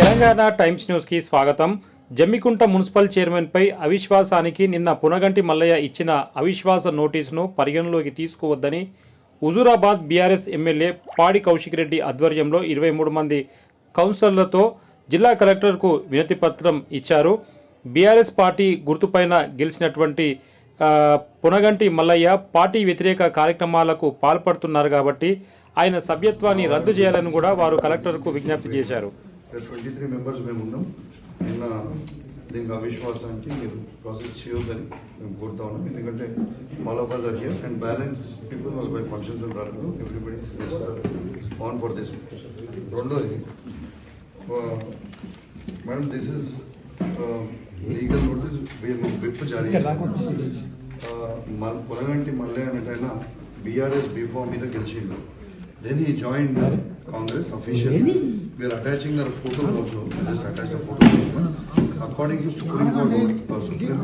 Telangana times న్యూస్కి స్వాగతం. Jammikunta municipal చైర్మన్పై అవిశ్వాసానికి నిన్న పునగంటి మల్లయ్య ఇచ్చిన అవిశ్వాస నోటీసును పరిగణలోకి తీసుకోవద్దని హుజూరాబాద్ బీఆర్ఎస్ ఎమ్మెల్యే పాడి కౌశిక్ రెడ్డి ఆధ్వర్యంలో ఇరవై మూడు మంది కౌన్సిలర్లతో జిల్లా కలెక్టర్కు వినతి పత్రం ఇచ్చారు. బీఆర్ఎస్ పార్టీ గుర్తుపైన గెలిచినటువంటి పునగంటి మల్లయ్య పార్టీ వ్యతిరేక కార్యక్రమాలకు పాల్పడుతున్నారు కాబట్టి ఆయన సభ్యత్వాన్ని రద్దు చేయాలని కూడా వారు కలెక్టర్కు విజ్ఞప్తి చేశారు. ట్వంటీ త్రీ మెంబర్స్ మేము ఉన్నాం నిన్న దీనికి అవిశ్వాసానికి మీరు ప్రాసెస్ చేయొద్దని మేము కోరుతా ఉన్నాం ఎందుకంటే all of us are here and balance people వాళ్ళ బై ఫంక్షన్స్ రాలేదు ఎవ్రీబడి ఆన్ ఫర్ దిస్ రెండోది madam this is legal notice మేము విప్ జారీ చేస్తాం మన పొలగంటి మల్లె అనేటైనా బీఆర్ఎస్ బీఫామ్ మీద గెలిచిండు దెన్ ఈ join Congress official we are attaching their photos also just attach the photos according to Supreme Court Supreme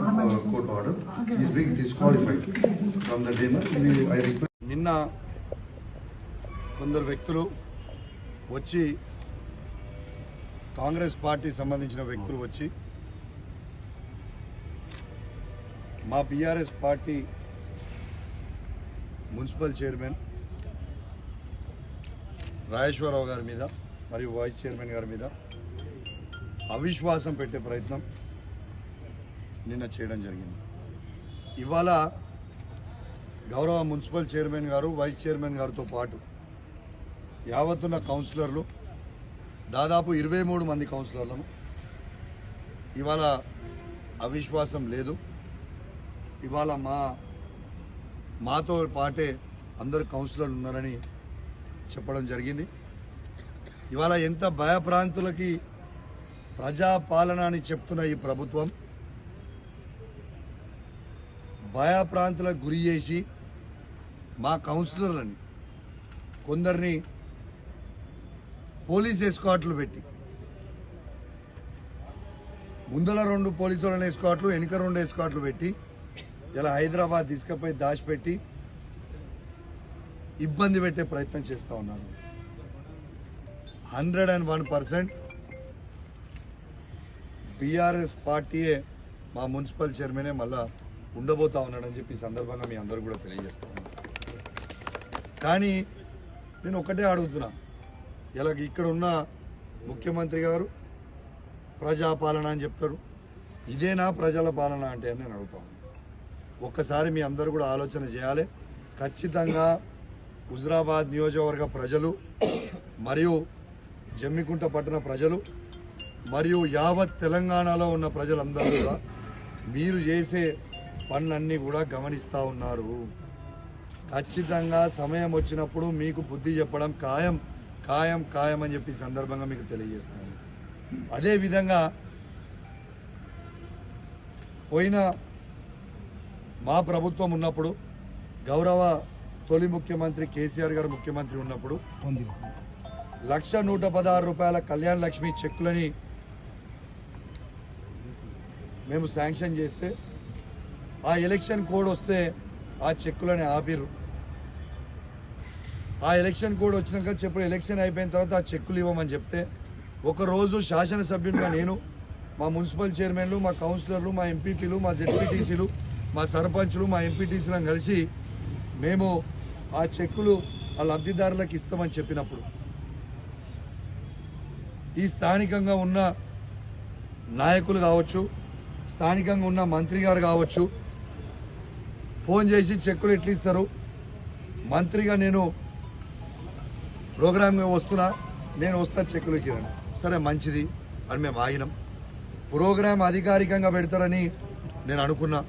Court order is being disqualified from the day I request నిన్న కొందరు వ్యక్తులు వచ్చి Congress party సంబంధించిన వ్యక్తులు వచ్చి మా BRS party municipal chairman Rajeshwararao గారి మీద మరియు వైస్ చైర్మన్ గారి మీద అవిశ్వాసం పెట్టే ప్రయత్నం నిన్న చేయడం జరిగింది. ఇవాళ గౌరవ మున్సిపల్ చైర్మన్ గారు వైస్ చైర్మన్ గారితో పాటు యావత్తున్న కౌన్సిలర్లు దాదాపు ఇరవై మూడు మంది కౌన్సిలర్లను ఇవాళ అవిశ్వాసం లేదు. ఇవాళ మా మాతో పాటే అందరు కౌన్సిలర్లు ఉన్నారని చెప్పడం జరిగింది. ఇవాళ ఎంత భయప్రాంతులకి ప్రజాపాలన అని చెప్తున్న ఈ ప్రభుత్వం భయప్రాంతులకు గురి చేసి మా కౌన్సిలర్లని కొందరిని పోలీస్ ఎస్కాట్లు పెట్టి ముందల రెండు పోలీసు వాళ్ళని ఎస్కాట్లు వెనుక రెండు ఎస్కాట్లు పెట్టి ఇలా హైదరాబాద్ తీసుకపోయి దాచిపెట్టి ఇబ్బంది పెట్టే ప్రయత్నం చేస్తూ ఉన్నారు. Hundred and one percent BRS పార్టీయే మా మున్సిపల్ చైర్మనే మళ్ళా ఉండబోతా ఉన్నాడని చెప్పి ఈ సందర్భంగా మీ అందరూ కూడా తెలియజేస్తా కానీ నేను ఒకటే అడుగుతున్నా. ఇలా ఇక్కడ ఉన్న ముఖ్యమంత్రి గారు ప్రజాపాలన అని చెప్తాడు ఇదేనా ప్రజల పాలన అంటే అని నేను అడుగుతాను ఒక్కసారి మీ అందరూ కూడా ఆలోచన చేయాలి. ఖచ్చితంగా హుజరాబాద్ నియోజకవర్గ ప్రజలు మరియు జమ్మికుంట పట్టణ ప్రజలు మరియు యావత్ తెలంగాణలో ఉన్న ప్రజలందరూ కూడా మీరు చేసే పనులన్నీ కూడా గమనిస్తూ ఉన్నారు. ఖచ్చితంగా సమయం వచ్చినప్పుడు మీకు బుద్ధి చెప్పడం ఖాయం ఖాయం ఖాయం అని చెప్పి సందర్భంగా మీకు తెలియజేస్తాను. అదేవిధంగా పోయిన మా ప్రభుత్వం ఉన్నప్పుడు గౌరవ తొలి ముఖ్యమంత్రి కేసీఆర్ గారు ముఖ్యమంత్రి ఉన్నప్పుడు లక్ష నూట పదహారు రూపాయల కళ్యాణ్ లక్ష్మి చెక్కులని మేము శాంక్షన్ చేస్తే ఆ ఎలక్షన్ కోడ్ వస్తే ఆ చెక్కులని ఆపిర్రు. ఆ ఎలక్షన్ కోడ్ వచ్చినాక చెప్పు ఎలక్షన్ అయిపోయిన తర్వాత ఆ చెక్కులు ఇవ్వమని చెప్తే ఒకరోజు శాసనసభ్యునిగా నేను మా మున్సిపల్ చైర్మన్లు మా కౌన్సిలర్లు మా ఎంపీపీలు మా జెడ్పీటీసీలు మా సర్పంచ్లు మా ఎంపీటీసీలను కలిసి మేము ఆ చెక్కులు ఆ లబ్ధిదారులకు ఇస్తామని చెప్పినప్పుడు ఈ స్థానికంగా ఉన్న నాయకులు కావచ్చు స్థానికంగా ఉన్న మంత్రి గారు కావచ్చు ఫోన్ చేసి చెక్కులు ఎట్లా ఇస్తారు? మంత్రిగా నేను ప్రోగ్రామ్ వస్తున్నా నేను వస్తా చెక్కులు ఇవ్వను సరే మంచిది అని మేము ఆగినాం. ప్రోగ్రామ్ అధికారికంగా పెడతారని నేను అనుకున్నా.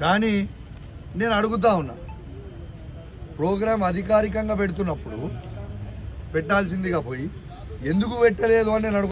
కానీ నేను అడుగుతా ఉన్నా. ప్రోగ్రాం అధికారికంగా పెడుతున్నప్పుడు పెట్టాల్సిందిగా పోయి ఎందుకు పెట్టలేదు? అని నేను